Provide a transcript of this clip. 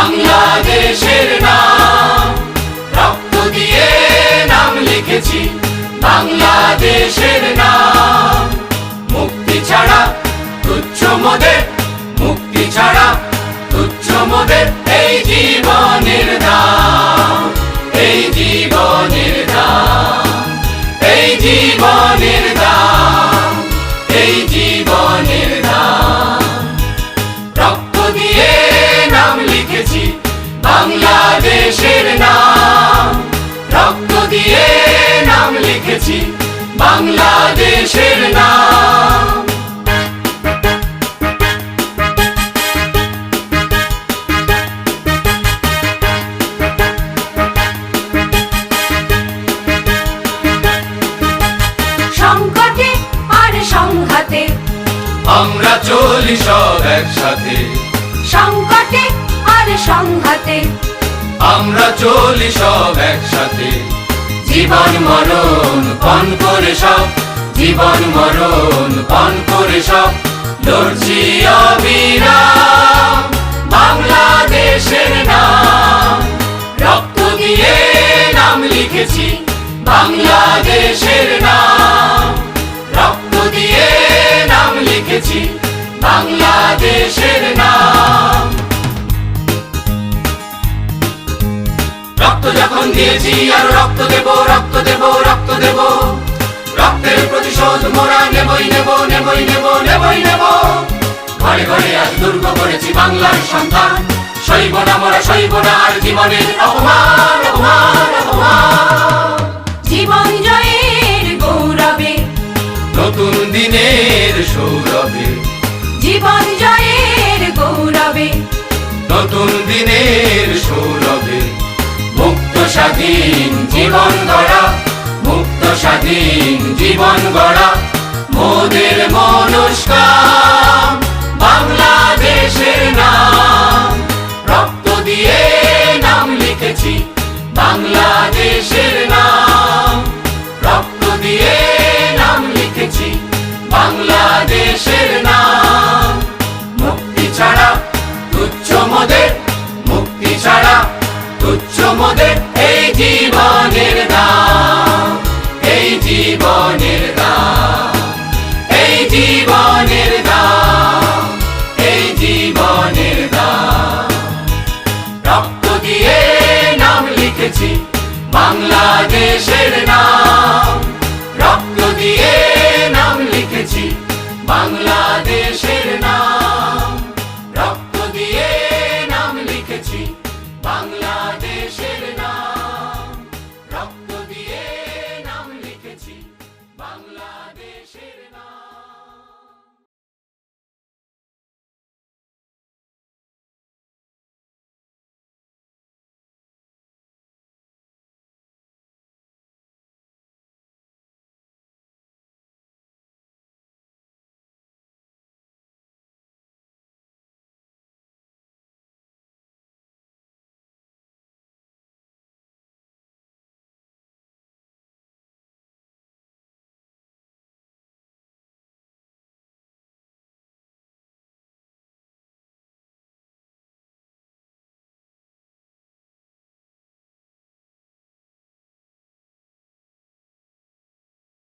বাংলাদেশের নাম। রক্ত দিয়ে নাম লিখেছি, বাংলাদেশের নাম। মুক্তি ছাড়া তুচ্ছ মোদের, মুক্তি ছাড়া তুচ্ছ মোদের। দিয়ে নাম লিখেছি বাংলাদেশের নাম। সংকটে আর সংঘাতে। আমরা চলি সব একসাথে। সংকটে আর সংঘাতে। আমরা চলি সব একসাথে। জীবন মরণ পণ করে সব। জীবন মরণ পণ করে সব। লড়ছি অবিরাম, বাংলাদেশের নাম। রক্ত দিয়ে নাম লিখেছি, বাংলাদেশের নাম। রক্ত দিয়ে নাম লিখেছি বাংলাদেশের দিয়েছি আর রক্ত দেব রক্ত দেব রক্ত দেব। রক্তের প্রতিশোধ মোরা নেবই, নেব নেবই নেব নেবই, নেব। ঘরে ঘরে আজ দুর্গ করেছি বাংলার সন্তান সইব না মোরা, সইব না আর জীবনের অপমান অপমান অপমান। জীবন স্বাধীন জীবন গড়া, মুক্ত স্বাধীন জীবন গড়া, মোদের মনস্কার বাংলাদেশের নাম। রক্ত দিয়ে নাম লিখেছি, বাংলাদেশের জীবনের দাম এই জীবনের দাম। রক্ত দিয়ে নাম লিখেছি বাংলাদেশের নাম